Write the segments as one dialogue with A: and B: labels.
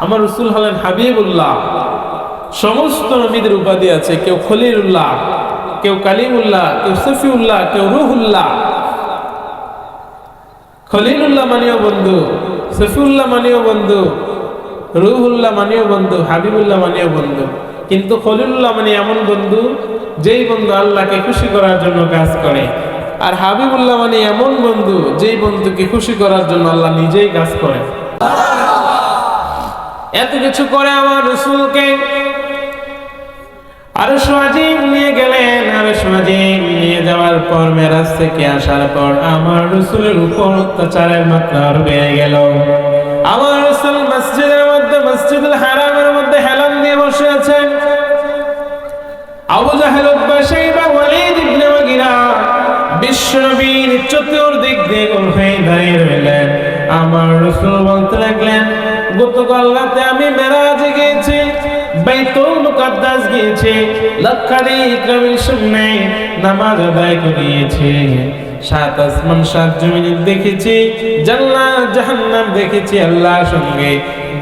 A: আমার রসুল হলেন হাবিবুল্লাহ। সমস্ত নবীদের উপাধি আছে, কেউ খলিলুল্লাহ, কেউ কালিমুল্লাহ, কেউ সফিউল্লাহ, কেউ রুহুল্লাহ। খলিলুল্লাহ মানিও বন্ধু, সফিউল্লাহ মানিও বন্ধু, রুহুল্লাহ মানিও বন্ধু, হাবিবুল্লাহ মানিও বন্ধু। কিন্তু খলিলুল্লাহ মানে এমন বন্ধু, যেই বন্ধু আল্লাহকে খুশি করার জন্য কাজ করে। আর হাবিবুল্লাহ মানে এমন বন্ধু, যেই বন্ধুকে খুশি করার জন্য আল্লাহ নিজেই কাজ করে। এত কিছু করে আমার রসুলকে। আরও সমাজিম নিয়ে গেলেন আরও সমাজিম নিয়ে যাওয়ার পর, মেরাজ থেকে আসার পর আমার রসুলের উপর অত্যাচারের মাত্রা আরও বেড়ে গেল। আমার রসুল মসজিদের মধ্যে, মসজিদুল হারামের মধ্যে হেলান দিয়ে বসে আছেন। Abu Jahl Utba Shaiba Walid ibn Mughira বিশ্বনবীর চতুর্দিক দিয়ে হয়ে দাঁড়িয়ে রইলেন। আমার রসুল বলতে লাগলেন গতকাল রাতে আমি গিয়েছি মুকাদ্দাস গিয়েছি নামাজ আদায় করিয়েছি। সাত আসমান, সাত জমিন দেখেছি জান্নাত জাহান্নাম দেখেছি আল্লাহর সঙ্গে।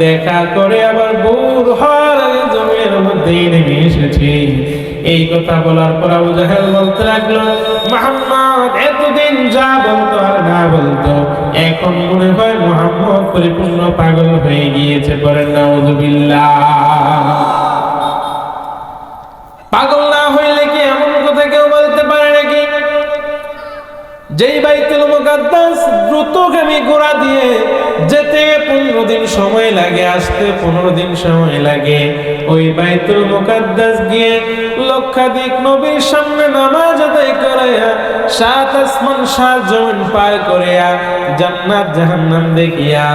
A: দেখা করে আবার বুর হওয়ার জমির মধ্যে নেমে এসেছি। এই কথা বলার পর আবু জাহেল বলতে লাগল, মোহাম্মদ যা বলতো আর না বলতো, এখন মনে হয় মোহাম্মদ পরিপূর্ণ পাগল হয়ে গিয়েছে পরে নাউজুবিল্লাহ মুকাদ্দাস দ্রুতগামী ঘোড়া দিয়ে যেতে পনেরো দিন সময় লাগে, আসতে পনেরো দিন সময় লাগে। ওই বাইতুল মুকাদ্দাস গিয়ে লক্ষাধিক নবীর সামনে নামাজ আদায় করাইয়া সাত আসমান, সাত জমিন পার করিয়া জান্নাত জাহান্নাম দেখিয়া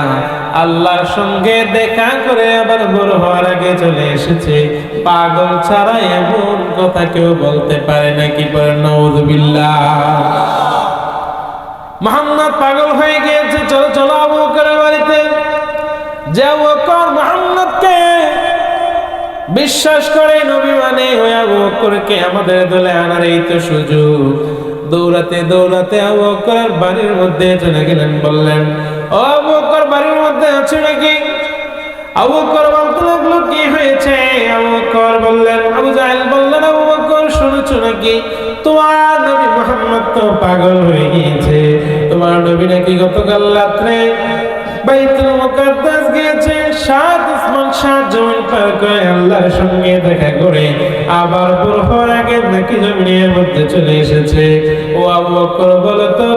A: আল্লাহর সঙ্গে দেখা করে আবার বড় হওয়ার আগে চলে এসেছে। পাগল ছাড়া এমন কথা কেউ বলতে পারে নাকি পরে নওয়াজুবিল্লাহ মোহাম্মদ পাগল হয়ে গিয়েছে, চলো চলো আবু বকরের বাড়িতে। যে আবু বকর মোহাম্মদকে বিশ্বাস করে নবী মানে ওই আবু বকরকে আমাদের দলে আনার এই তো সুযোগ। দৌড়াতে দৌড়াতে আবু বকর বাড়ির মধ্যে চলে গেলেন, বললেন, ও আবু বকর বাড়ির মধ্যে আছে নাকি? আবু বকর বলতে লাগল, কি হয়েছে? আবু বকর বললেন, আবু জাহেল বললেন, আবু বকর, শুনেছো নাকি? তোমার নবী মোহাম্মদ তো পাগল হয়ে গিয়েছে। তোমার নবী নাকি গতকাল রাত্রে বাইতুল মুকাদ্দাস সাত আসমান, সাত জমিন পার করে আল্লাহর সঙ্গে দেখা করে আবার আগে নাকি জমিনের মধ্যে চলে এসেছে। ও আবু বকর তো,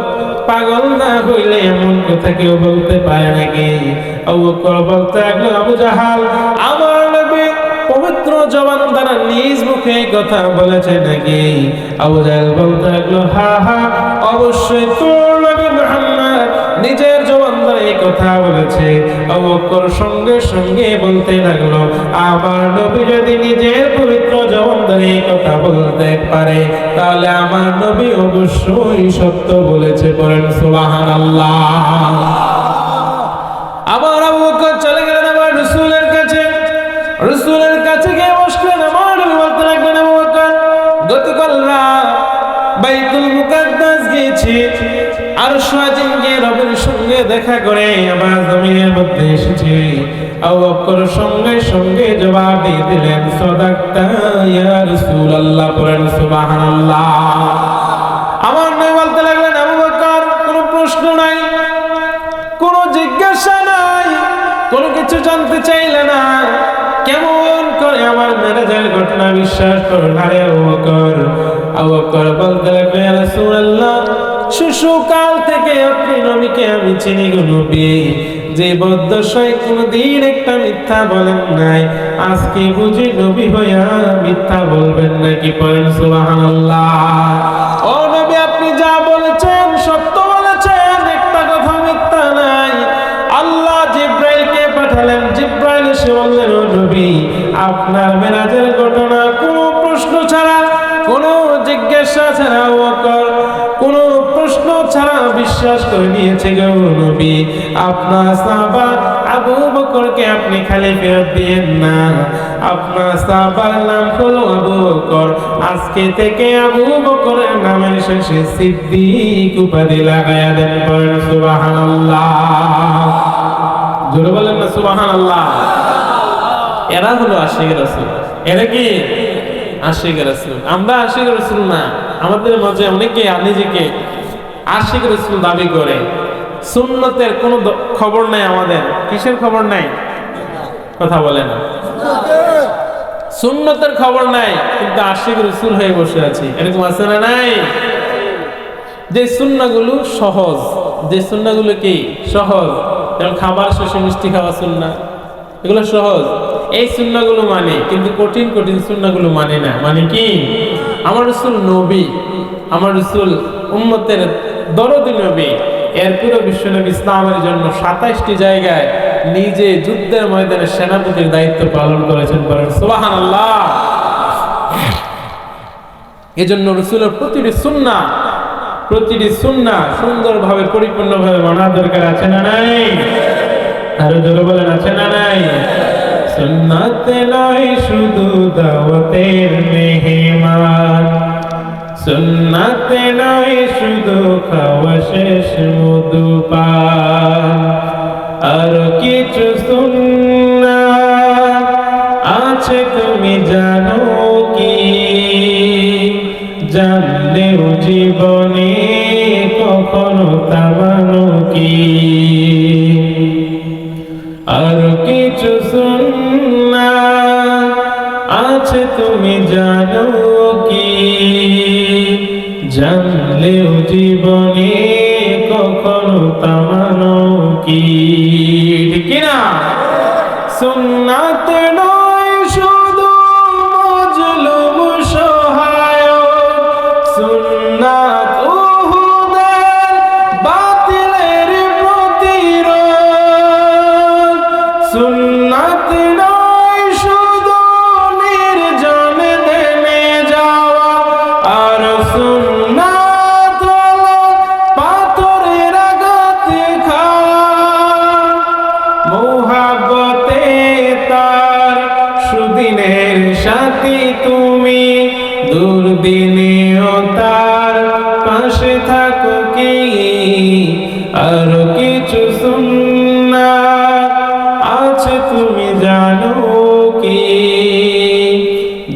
A: পাগল না হইলে এমন কথা কেউ বলতে পারে নাকি? আবু বকর বলতে লাগল, আবু জাহাল, আমার নবী পবিত্র জবান দ্বারা নিজ মুখে কথা বলেছে নাকি? আবু জাহেল বলতে লাগল, হা হা, অবশ্যই মুহাম্মদ নিজের জবান দ্বারা এই কথা বলেছে। আবু বকর সঙ্গে সঙ্গে বলতে লাগল আমার নবী যদি নিজের পবিত্র জবান দ্বারা এই কথা বলতে পারে, তাহলে আমার নবী অবশ্যই সত্য বলেছে বলেন সুবহানাল্লাহ। আবার আবু বকর চলে গেলেন আমার রসুলের কাছে। রসুলের কাছে গিয়ে বসলেন আমার নবী বলতে লাগলেন আবু বকর গতকাল রাত বাইতুল মুকাদ্দাস গিয়েছি। আর সোয়াজিন গিয়ে সঙ্গে দেখা করে আবার জমিনের মধ্যে এসেছি। আবু বকর সঙ্গে সঙ্গে জবাব দিলেন, সদাক্তা ইয়া রাসূলুল্লাহ। পড়েন আমার নবী বলতে লাগলেন, আবু বকর, কোনো প্রশ্ন নাই, কোনো জিজ্ঞাসা নাই, কোনো কিছু জানতে চাইলে না। কেমন করে আমার ম্যানেজার ঘটনা বিশ্বাস করো না রে আবু বকর আবু বকর বলতে রাসূলুল্লাহ শিশুকাল থেকে আপনি নবীকে আমি চিনি গো যে বদ্ধশয় কোনদিন একটা মিথ্যা বলেন নাই আজকে বুঝি নবী হইয়া মিথ্যা বলবেন নাকি পড়েন ও ও আপনার মেরাজের ঘটনা কোনো প্রশ্ন ছাড়া, কোনো জিজ্ঞাসা ছাড়া প্রশ্ন ছাড়া বিশ্বাস করে নিয়েছে নবী। আপনার আবু বকরকে আপনি খালি ফেরত দিয়েন না। আপনার নাম হলো আবু বকর। আজকে থেকে আবু বকরের নামের শেষে সিদ্দিক উপাধি দেন জোরে বলেন না এরা হলো আশিক রাসূল। এরা কি? আশিক রাসূল। আমরা আশিক রাসূল না। আমাদের মাঝে অনেকে নিজেকে আশিক রসুল দাবি করে। সুন্নতের কোনো খবর নাই আমাদের। কিসের খবর নাই? কথা বলে না। সুন্নতের খবর নাই, কিন্তু আশিক রসুল হয়ে বসে আছি। এরকম আছে না নাই? যে সুন্নাগুলো সহজ, যে সুন্নাগুলো কি? সহজ। যেমন খাবার শেষে মিষ্টি খাওয়া সুন্না এগুলো সহজ। এই সুন্নাগুলো মানে কিন্তু কঠিন কঠিন সুন্নাগুলো মানে না। মানে কি? আমার রসুল নবী, আমার রসুল উম্মতের দরদি নবী। এর পুরো বিশ্বনবী ইসলামের জন্য সাতাইশটি জায়গায় নিজে যুদ্ধের ময়দানে সেনাপতির দায়িত্ব পালন করেছেন বলেন সুবাহান আল্লাহ এজন্য রসুলের প্রতিটি সুন্না প্রতিটি সুন্না সুন্দরভাবে, পরিপূর্ণভাবে মানার দরকার আছে না নাই? আরও জোরে বলেন, আছে না নাই? সুন্নাতে নয় শুধু দাওয়াতের মেহমান। সুন্নাতে নয় শুধু খাওয়া শেষ মধু আর কিছু সুন্না আছে তুমি জানো কি? জানলেও জীবনে কখনো তামানো কি? আর কিছু সুন্না আছে তুমি জানো কি? জানলেও জীবনে কখনো তামানো কি? না সুন্নাত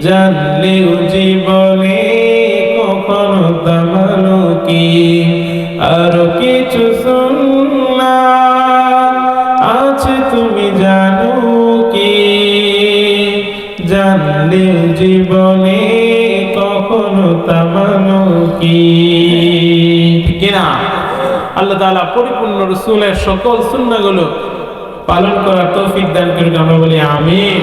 A: জানলেও জীবনে কখনো তামানো কি? আর কিছু সুন্না আছে তুমি জানো কি? জানলে জীবনে কখনো তামানো কি? ঠিক না? আল্লাহ তাআলা পরিপূর্ণ রসুলের সকল সুন্নাগুলো পালন করার তৌফিক দান করুক, আমরা বলি আমিন।